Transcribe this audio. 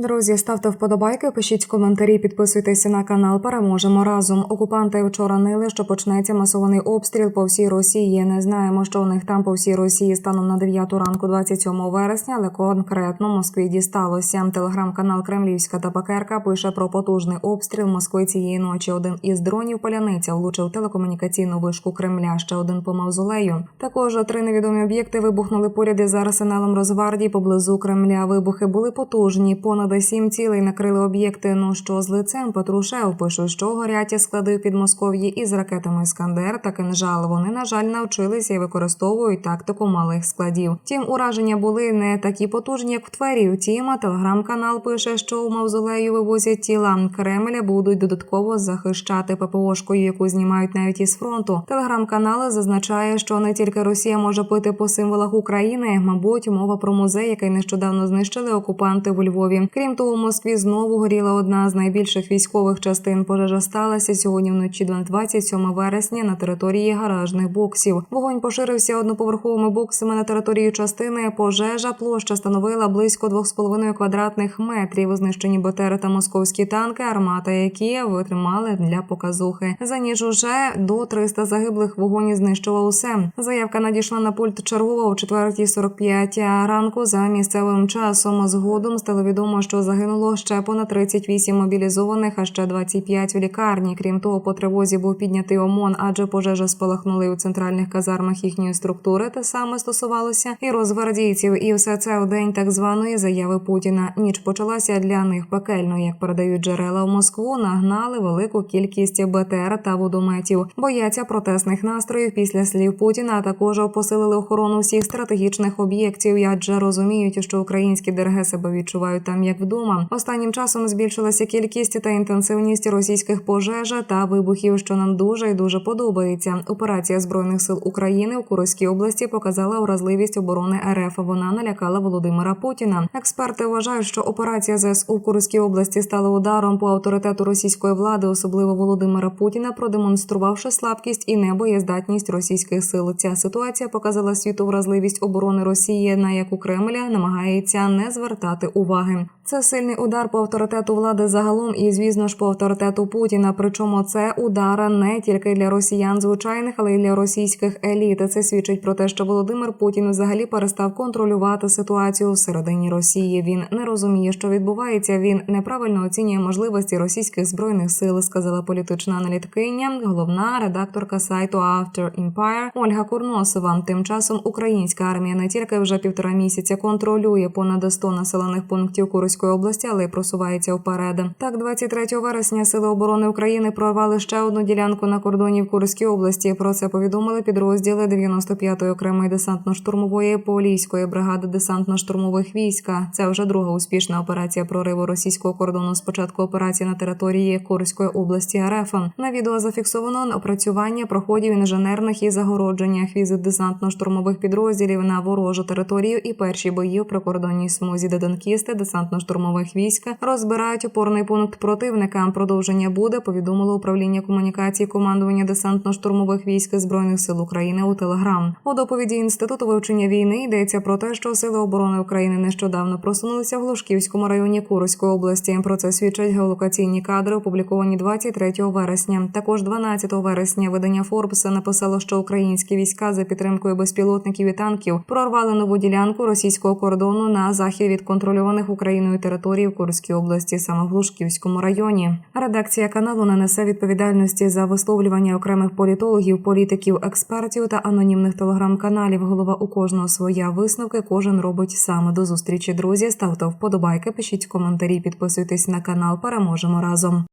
Друзі, ставте вподобайки, пишіть коментарі, підписуйтеся на канал. Переможемо разом. Окупанти вчора нили, що почнеться масований обстріл по всій Росії. Не знаємо, що у них там по всій Росії станом на 9 ранку 27 вересня, але конкретно Москві дісталося. Телеграм-канал Кремлівська табакерка пише про потужний обстріл Москви цієї ночі. Один із дронів паляниця влучив телекомунікаційну вишку Кремля. Ще один по мавзолею. Також три невідомі об'єкти вибухнули поряд із арсеналом Росгвардії поблизу Кремля. Вибухи були потужні. Понад сім цілей накрили об'єкти. Ну що з лицем Патрушев пишуть, що горять склади в Підмосков'ї із ракетами Іскандер та кинжал. Вони на жаль навчилися і використовують тактику малих складів. Втім, ураження були не такі потужні, як в Твері. Втім, телеграм-канал пише, що у мавзолею вивозять тіла Кремля будуть додатково захищати ППОшкою, яку знімають навіть із фронту. Телеграм-канал зазначає, що не тільки Росія може пити по символах України, мабуть, мова про музей, який нещодавно знищили окупанти у Львові. Крім того, в Москві знову горіла одна з найбільших військових частин. Пожежа сталася сьогодні вночі 27 вересня на території гаражних боксів. Вогонь поширився одноповерховими боксами на території частини. Пожежа площа становила близько 2,5 квадратних метрів. Знищені БТРи та московські танки, армата, які витримали для показухи. За ніж уже до 300 загиблих вогонь знищував усе. Заявка надійшла на пульт чергова о 4.45 ранку за місцевим часом. Згодом стало відомо, що загинуло ще понад 38 мобілізованих, а ще 25 в лікарні. Крім того, по тривозі був піднятий ОМОН, адже пожежа спалахнули у центральних казармах їхньої структури. Те саме стосувалося і розгвардійців. І все це у день так званої заяви Путіна. Ніч почалася для них пекельно, як передають джерела в Москву. Нагнали велику кількість БТР та водометів. Бояться протестних настроїв після слів Путіна. а Також посилили охорону всіх стратегічних об'єктів. Адже розуміють, що українські ДРГ себе відчувають там як вдома. Останнім часом збільшилася кількість та інтенсивність російських пожеж та вибухів, що нам дуже і дуже подобається. Операція збройних сил України у Курській області показала вразливість оборони РФ. Вона налякала Володимира Путіна. Експерти вважають, що операція ЗСУ в Курській області стала ударом по авторитету російської влади, особливо Володимира Путіна, продемонструвавши слабкість і небоєздатність російських сил. Ця ситуація показала світу вразливість оборони Росії, на яку Кремля намагається не звертати уваги. Це сильний удар по авторитету влади загалом, і звісно ж по авторитету Путіна. Причому це удар не тільки для росіян звичайних, але й для російських еліт. Це свідчить про те, що Володимир Путін взагалі перестав контролювати ситуацію всередині Росії. Він не розуміє, що відбувається. Він неправильно оцінює можливості російських збройних сил, сказала політична аналітикиня, головна редакторка сайту After Empire Ольга Курносова. Тим часом українська армія не тільки вже півтора місяця контролює понад 100 населених пунктів Курської області, але й просувається вперед. Так, 23 вересня сили оборони України прорвали ще одну ділянку на кордоні в Курській області. Про це повідомили підрозділи 95-ї окремої десантно-штурмової поліської бригади десантно-штурмових війська. Це вже друга успішна операція прориву російського кордону з початку операції на території Курської області РФ. На відео зафіксовано опрацювання проходів інженерних і загородженнях візит десантно-штурмових підрозділів на ворожу територію і перші бої в прикордонній смузі, де танкісти десантно-штурмових військ розбирають опорний пункт противника. Продовження буде повідомило управління комунікації командування десантно-штурмових військ збройних сил України у Телеграм. У доповіді інституту вивчення війни йдеться про те, що сили оборони України нещодавно просунулися в Глушківському районі Курської області. Про це свідчать геолокаційні кадри, опубліковані 23 вересня. Також 12 вересня видання Forbes написало, що українські війська за підтримкою безпілотників і танків прорвали нову ділянку російського кордону на захід від контрольованих Україною територій в Курській області, саме в Глушківському районі. Редакція каналу не несе відповідальності за висловлювання окремих політологів, політиків, експертів та анонімних телеграм-каналів. Голова у кожного своя висновки. Кожен робить саме до зустрічі. Друзі, ставте вподобайки, пишіть коментарі, підписуйтесь на канал. Переможемо разом.